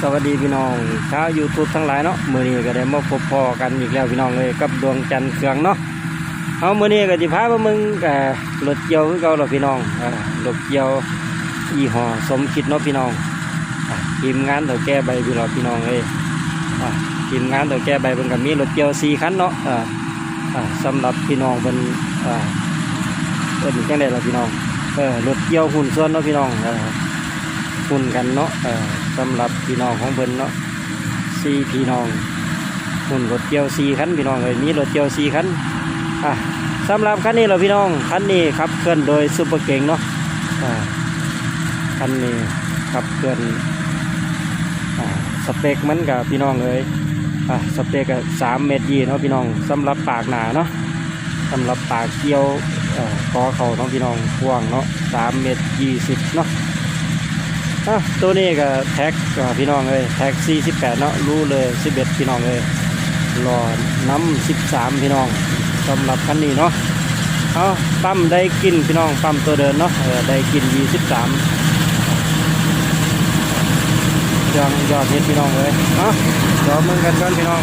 สวัสดีพี่น้องชาวยูทูบทั้งหลายเนาะมือนี้ก็ได้มาพบพอกันอีกแล้วพี่น้องเลยกับดวงจันทร์เครื่องเนาะเอามือนี้ก็สิพาไปมึงกับรถเกี่ยวเก่าแล้วพี่น้องอ่ารถเกี่ยวยี่ห้อสมคิดเนาะพี่น้องอะทีมงานเถ่าแก่ใบพี่น้องพี่น้องเอ้ยอะทีมงานเถ่าแก่ใบเพิ่นก็มีรถเกี่ยว4คันเนาะอ่าสำหรับพี่น้องเพิ่นอ่าเพิ่นจังได๋ล่ะพี่น้องเออรถเกี่ยวหุ่นส่วนเนาะพี่น้อง หุ่นกันเนาะสำหรับพี่น้องของเพิ่นเนาะสี่พี่น้องหุ่นรถเกียวสี่คันพี่น้องเลยมีรถเกียวสี่คันอะสำหรับคันนี้เราพี่น้องคันนี้ขับเคลื่อนโดยซุปเปอร์เก่งเนาะคันนี้ขับเคลื่อนสเปคมันกับพี่น้องเลยอะสเปคกับสามเมตรยีเนาะพี่น้องสำหรับปากหนาเนาะสำหรับปากเกี่ยวอ่อคอเขาเนาะพี่น้องกว้างเนาะสามเมตรยี่สิบเนาะ ตัวนี้ก็แท็กพี่น้องเลยแท็ก48เนาะรู้เลย11พี่น้องเลยรอน้ำ13 พี่น้องสำหรับคันนี้เนาะเอาปั๊มได้กินพี่น้องปั๊มตัวเดินเนาะได้กิน 23ยังยอดเฮ็ดพี่น้องเลยเนาะรอมึงกันก่อนพี่น้อง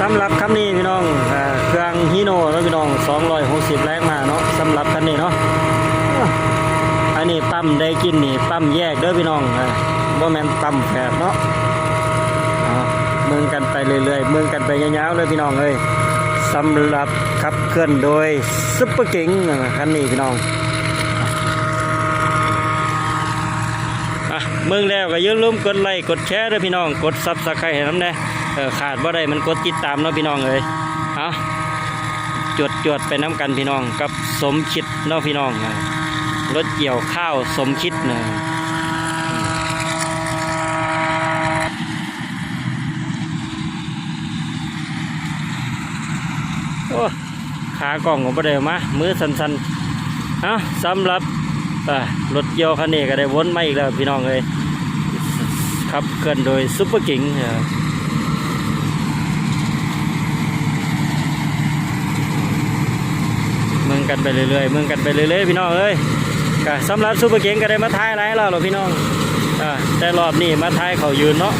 สำหรับคันนี้พี่น้องอ่าเครื่องฮีโน่เนาะพี่น้อง260แรงมาเนาะสำหรับคันนี้เนาะอะอันนี้ปั๊มได้กินนี่ปั๊มแยกเด้อพี่น้องอ่า บ่แม่นปั๊มแฝดเนาะเมืองกันไปเรื่อยๆเมืองกันไปยาวๆเลยพี่น้องเอ้ยสำหรับขับเคลื่อนโดยซุปเปอร์เก๋งคันนี้พี่น้องอะเมืองแล้วก็อย่าลืมกดไลค์กดแชร์ด้วยพี่น้อง กดซับสไครต์ให้น้ำแน่ขาดว่าได้มันกดติดตามเนาะพี่น้องเอ้ยเอาจวดจวดๆไปน้ำกันพี่น้องกับสมคิดเนาะพี่น้องอะรถเกี่ยวข้าวสมคิดเนาะ อ้ขากล่องของประเดี๋ยวมามือสันๆเอาสำหรับรถเกี่ยวคันนี้ก็ได้วนมาอีกแล้วพี่น้องเอ้ยขับเคลื่อนโดยซุปเปอร์กิงเออเมืองกันไปเรื่อยๆเมืองกันไปเรื่อยๆพี่น้องเอ้ยก็สำหรับซูเปอร์เก่งก็ได้มาท้ายหลายแล้วหรอพี่น้องอแต่รอบนี้มาท้ายเขายืนเนาะ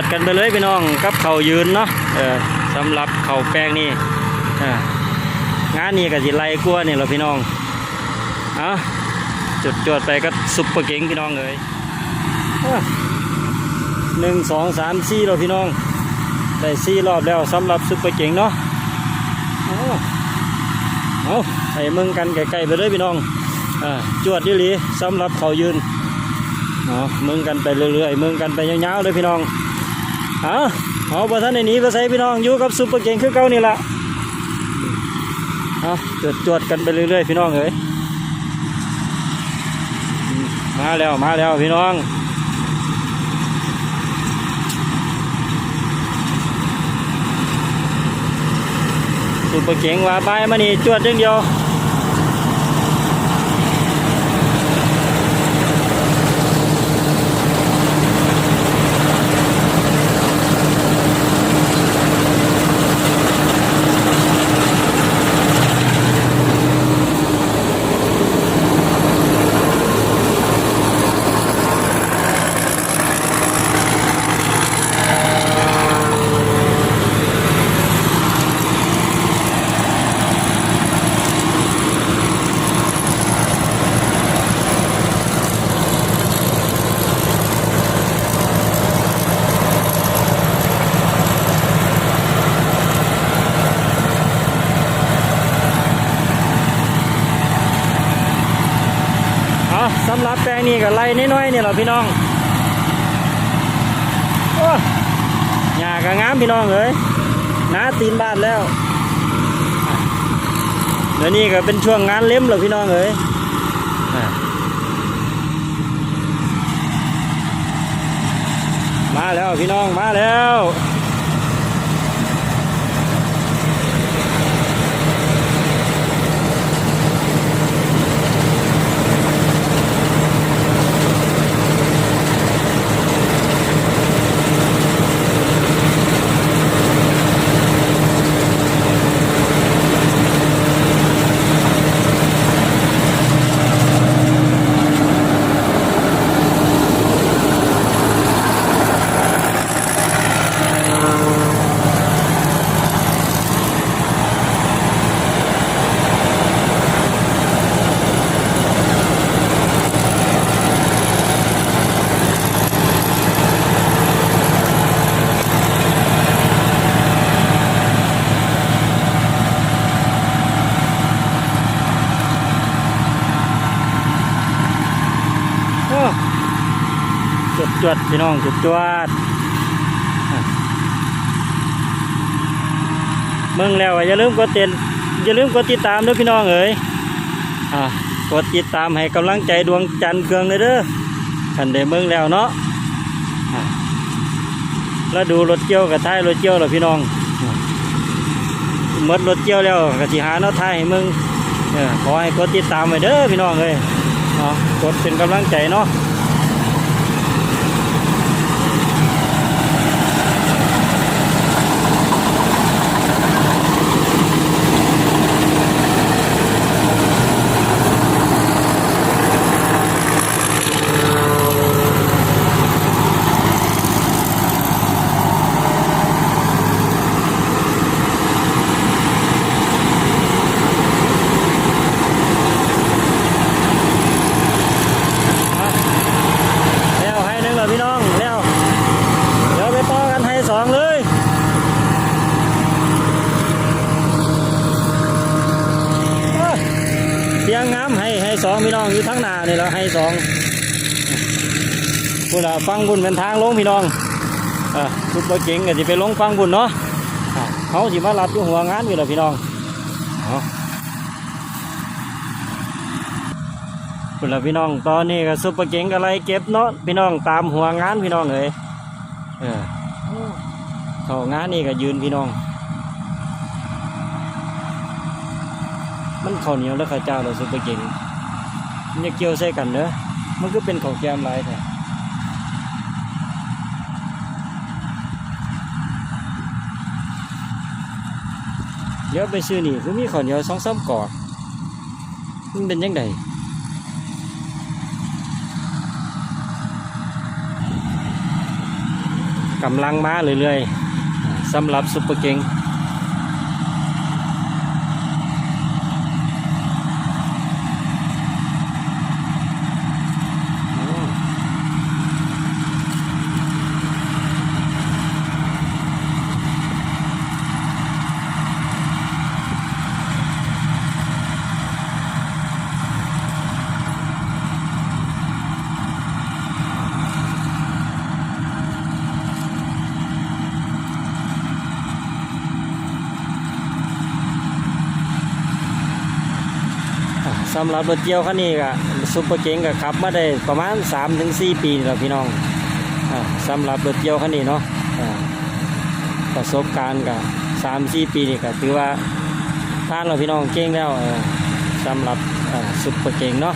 จุดกันไปเลยพี่น้องกับเขายืนเนาะสำหรับเขาแป้งนี่งานนี้ก็สิไลกลัวนี่เรอพี่น้องเอาจุดจวดไปก็ซุปเปอร์เก่งพี่น้องเลยหนึ่งสองสามสี่เราพี่น้องได้สี่รอบแล้วสำหรับซุปเปอร์เก่งเนาะเอาให้มึงกันไกลๆไปเลยพี่น้องอจวดดิลีสำหรับเขายืนเอาะมึงกันไปเรื่อยๆมึงกันไปยาวๆเลยพี่น้อง เอาเอาประท่านในนี้ไปใส่พี่น้องอยู่กับซุปเปอร์เก่งคือเก่านี่ละเอาจวดจวดกันไปเรื่อยๆพี่น้องเอ้ยมาแล้วมาแล้วพี่น้องสุดปอระเก่งว่าไปมานี่จวดจังเดียว แปลงนี้ก็ไล่น้อยๆเนี่แหละพี่น้องโอ้หญ้าก็งามพี่น้องเอ้ยหนาตีนบ้านแล้วเดี๋ยวนี้ก็เป็นช่วงงานเล็มแล้วพี่น้องเอ้ยมาแล้วพี่น้องมาแล้ว ดจวดพี่น้องจวดจวดเมืองแล้วอะอย่าลืมกดติดอย่าลืมกดติดตามด้วยพี่น้องเอ๋ยอะกดติดตามให้กำลังใจดวงจันทร์เครืองเลยเด้อขันได้เมืองแล้วเนาะอะแล้วดูรถเกี่ยวกับท้ายรถเกี่ยวเหรอพี่น้องอะหมดรถเกี่ยวแล้วกสิหาเนาะท้ายให้มึงเออขอให้กดติดตามไว้เด้อพี่น้องเอ้ยเนาะกดเป็นกำลังใจเนาะแล้วให้หนึ่งเหรอพี่น้องแล้วเดี๋ยวไปต่อกันให้สองเลยโอ้ยเสียงงามให้ให้สอง พี่น้องอยู่ทั้งหน้านี่แล้วให้สองคุณละฟังบุญเป็นทางลงพี่น้องอะทุกบเก่งก็จะไปลงฟังบุญเนาะเขาสิมารับอยู่หัวงานอยู่แล้วพี่น้องเอาคุณละพี่น้องตอนนี้ก็ซุปเปอร์เก่งก็ไล่เก็บเนาะพี่น้องตามหัวงานพี่น้องเลยเออเขางานนี่ก็ยืนพี่น้อง มันข้าวเหนียวแล้วข้าวเจ้าเราซุปเปอร์เก่ง มันจะเกี่ยวใส่กันเนอะมันก็เป็นข้าวแกมลายแท้เดี๋ยวไปซื้อนี่คือมีข้าวเหนียวสองสามกอดมันเป็นยังไงกำลังมาเรื่อยๆสำหรับซุปเปอร์เก่ง สำหรับรถเกี่ยวคันนี้ก็ซุปเปอร์เก๋งก็ขับมาได้ประมาณ 3-4 ปีนี่แหล้วพี่น้องอ่าสำหรับรถเกี่ยวคันนี้เนาะประสบการณ์ก็3-4ปีนี่ก็ถือว่าท่านเราพี่น้องเก่งแล้วสำหรับซุปเปอร์เก่งเนาะ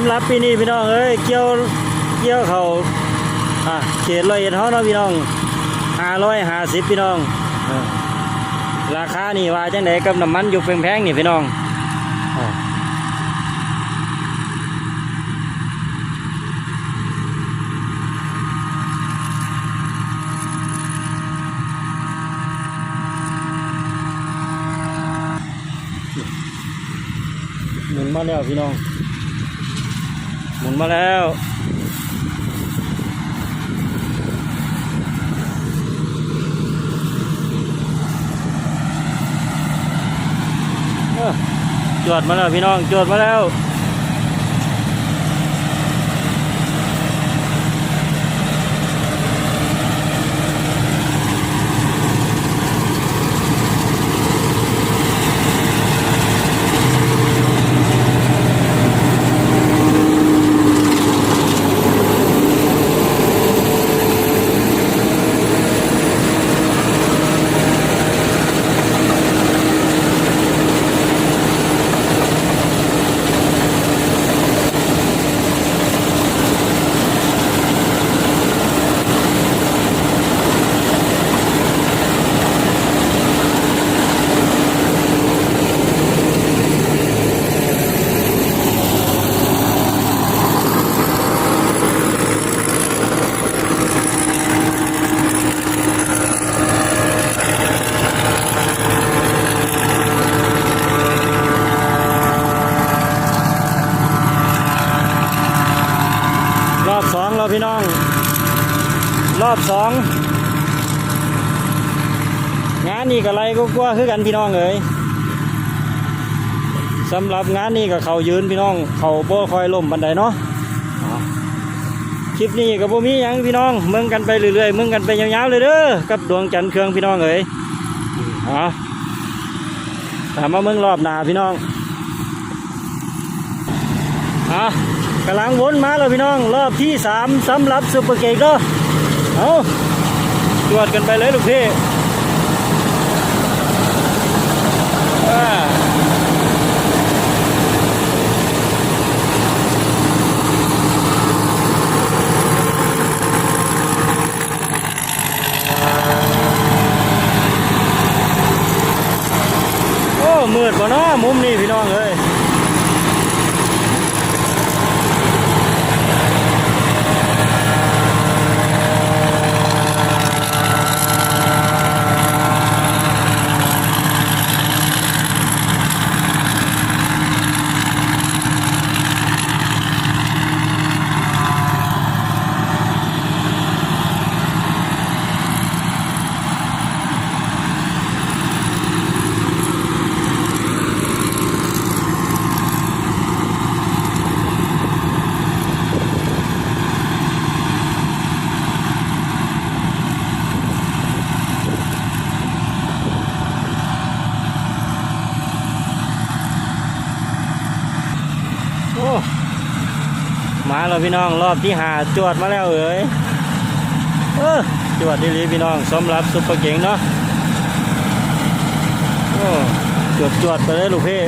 ำหรับปีนี้พี่น้องเอ้ยเกี่ยวเกี่ยวเขาอะเขตร้อยเอ็ดเฮาเนาะพี่น้องห้าร้อยห้าสิบพี่น้องอราคานี่ว่าจังไดกับน้ำมันอยู่แพงๆนี่พี่น้องหมุนมาแล้วพี่น้อง หมุนมาแล้วเจวดมาแล้วพี่น้องจวดมาแล้ว อบสองงานนี้ก็ไรก็กลัวคือกันพี่น้องเอ๋ยสำหรับงานนี้ก็เขายืนพี่น้อง เขาโบคอยล่มบันไดเนาะคลิปนี้ก็บ่มียังพี่น้องเมืองกันไปเรื่อยๆเมืองกันไปยาวๆเลยเด้อกับดวงจันทร์เครื่องพี่น้องเอ๋ยอถามมาเมืองรอบหนาพี่น้องเอากำลังวนมาแล้วพี่น้อง รอบที่สามสำหรับซุปเปอร์เกย์ก็ เอาตรวจกันไปเลยลูกพี่อ่า มืดบ่เนาะมุมนี้พี่น้องเอ้ยโอ้มา แล้วพี่น้องรอบที่หาจวดมาแล้วเอ้ยเออจวดดีๆพี่น้องสำหรับซุปเปอร์เก่งเนาะโอ้จวดจวดไปเลยลูกพี่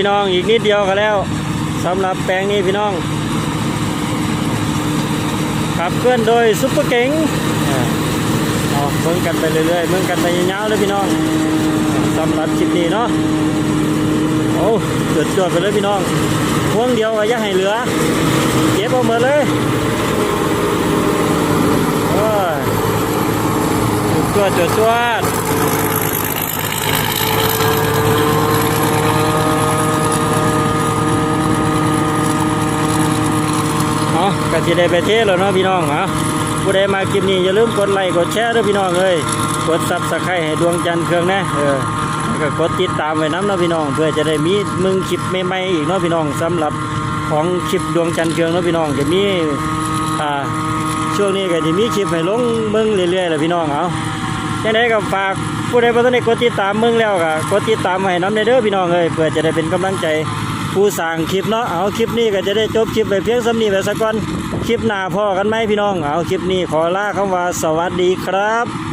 พี่น้องอีกนิดเดียวก็แล้วสำหรับแปลงนี้พี่น้องขับเคลื่อนโดยซุปเปอร์เก๋งเอาเมืองกันไปเรื่อยๆเมืองกันไปยาวๆเลยพี่น้องสำหรับคลิปนี้เนาะโอ้จวดจวดไปเลยพี่น้องพวงเดียวอะย่าให้เหลือเก็บเอาหมดเลยโอ้ยจวดจวดจวด เอาก็สิได้ไปเทสแล้วเนาะพี่น้องฮะผู้ใดมาคลิปนี้อย่าลืมกดไลค์กดแชร์ด้วยพี่น้องเอ้ยกดซับสไครต์ให้ดวงจันทร์เครื่องนะเออแล้วก็กดติดตามไว้น้ำเนาะพี่น้อง เพื่อจะได้มีมึงคลิปใหม่ๆอีกเนาะพี่น้องสำหรับของคลิปดวงจันทร์เครื่องเนาะพี่น้องจะมีอ่าช่วงนี้ก็จะมีคลิปให้ลงมึงเรื่อยๆแหละพี่น้องเอาจังไดก็ฝากผู้ใดบ่ทันได้กดติดตามมึงแล้วก็กดติดตามไว้น้ำในเด้อพี่น้องเอ้ยเพื่อจะได้เป็นกำลังใจ ผู้สร้างคลิปเนาะเอาคลิปนี้ก็จะได้จบคลิปไปเพียงสำนีไปสักก่อนคลิปหน้าพ่อกันไหมพี่น้อง เอาคลิปนี้ขอลาคำว่าสวัสดีครับ